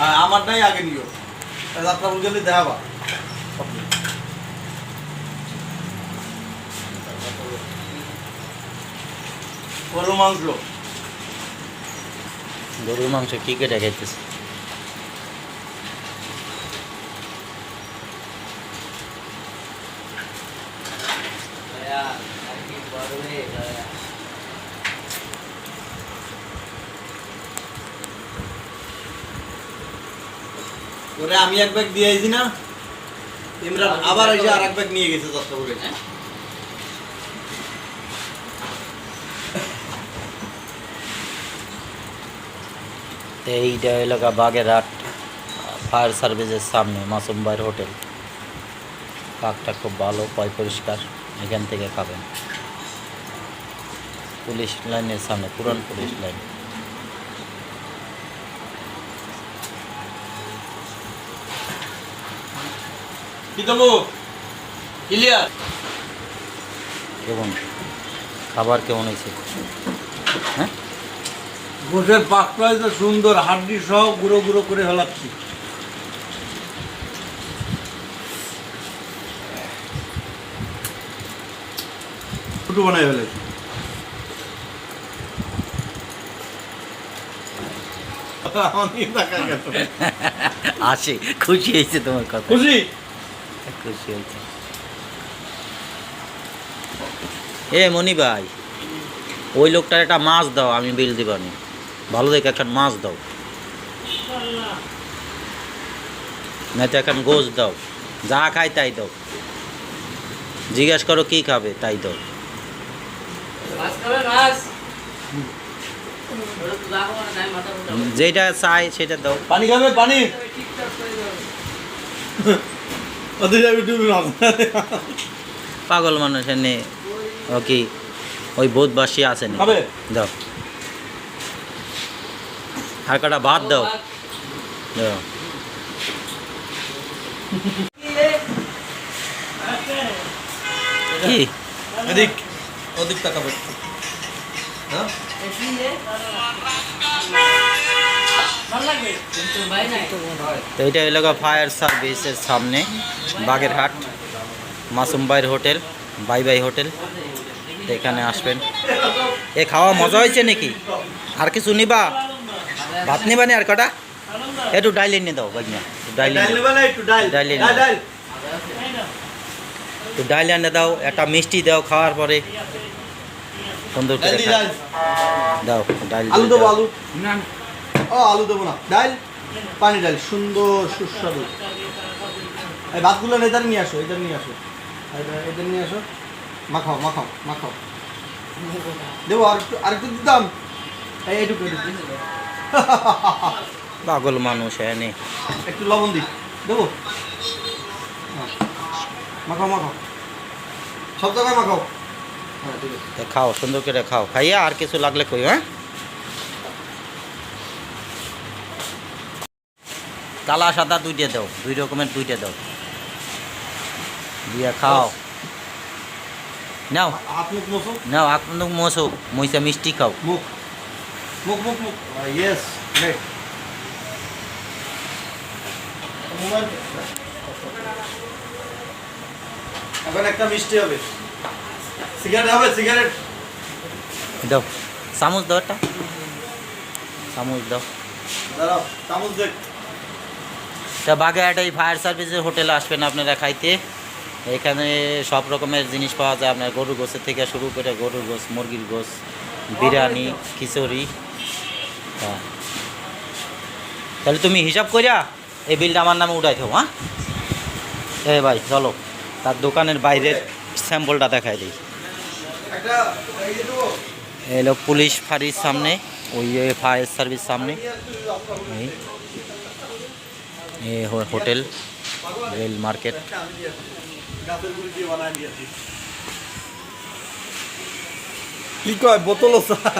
হ্যাঁ আমারটাই আগে নিও। যাত্রা বুঝলে দেখাবা। গরু মাংস। গরুর মাংস কি কেটে খাইতেছে? ওরে আমি এক ব্যাগ দিয়ে আইছি না। ইমরান আবার এসে আর এক ব্যাগ নিয়ে গেছে করে এলাকা ফায়ার সার্ভিসের সামনে মাসুমবাইয়ের হোটেল পাকটা খুব ভালো, পয় পরিষ্কার, এখান থেকে খাবেন। পুলিশ লাইনের সামনে, পুরান পুলিশ লাইন। কি দেবো ক্লিয়ার কেমন খাবার কেমন হয়েছে? হ্যাঁ? গোসের পাকটা তো সুন্দর হাড্ডি সহ গুঁড়ো গুঁড়ো করে ফেলাচ্ছি। ছোটো বানাই ফেলেছি। আসে খুশি হয়েছে তোমার কথা। খুশি? এ মনি ভাই ওই লোকটার একটা মাছ দাও আমি বিল দিবানি ভালো দেখে একটা মাছ দাও। না তো এখন গোস দাও। যা খায় তাই দাও। জিজ্ঞেস করো কি খাবে তাই দাও। যেটা চাই সেটা দাও। পানি খাবে পানি। পাগল মানুষ এনে ও কি ওই বোধবাসী খাবে? দাও। আর কটা ভাত দাও। দাও। কি? এদিক ওদিক তাকাবে হ্যাঁ তো এটা এলাকা ফায়ার সার্ভিসের সামনে বাগেরহাট মাসুম মাসুমবাইর হোটেল বাই বাই হোটেল। তো এখানে আসবেন। এ খাওয়া মজা হয়েছে নাকি? আর কিছু নিবা? ভাত নিবা নি আর কটা? একটু ডাইল এনে দাও বাগনা ডাইল এনে। ডাল একটু ডাইল। এনে দাও। একটা মিষ্টি দাও খাওয়ার পরে। সুন্দর করে দাও ডাইল আলু দাও। আলু। ও আলু দেবো না। ডাল? পানি ডাল সুন্দর সুস্বাদু। এই ভাতগুলো এদের নিয়ে আসো এদের নিয়ে আসো। এদের- নিয়ে আসো। মাখাও মাখাও মাখাও। দেবো আর একটু আর একটু দিতাম। এই এইটুকু। পাগল মানুষ এনে একটু লবণ দি দেবো? হ্যাঁ। মাখাও মাখাও। সব জায়গায় মাখাও। হ্যাঁ ঠিক আছে। খাও সুন্দর করে খাও। খাইয়া আর কিছু লাগলে কই হ্যাঁ? কালা সাদা দুইটা দাও। দুই রকমের দুইটা দাও। দিয়া খাও। নাও। নাও আপনার মোসো মইসা মিষ্টি খাও। মুখ। মুখ মুখ মুখ। ইয়েস রাইট এখন একটা মিষ্টি হবে। সিগারেট হবে সিগারেট দাও। চামচ দাও একটা। চামচ দাও। দাঁড়াও চামচ দেখ। তা বাগেরহাট এই ফায়ার সার্ভিসের হোটেলে আসবেন আপনারা খাইতে। এখানে সব রকমের জিনিস পাওয়া যায় আপনার গরুর গোসের থেকে শুরু করে গরুর গোস মুরগির গোস বিরিয়ানি, খিচুড়ি। হ্যাঁ। তাহলে তুমি হিসাব করিয়া এই বিলটা আমার নামে উঠাই থাও হ্যাঁ? এ ভাই, চলো। তার দোকানের বাইরের স্যাম্পলটা দেখাই দিই। এলো পুলিশ ফাঁড়ির সামনে, ওই ফায়ার সার্ভিস সামনে। এই এ रेल দিয়েছি কি কয় বোতল হবে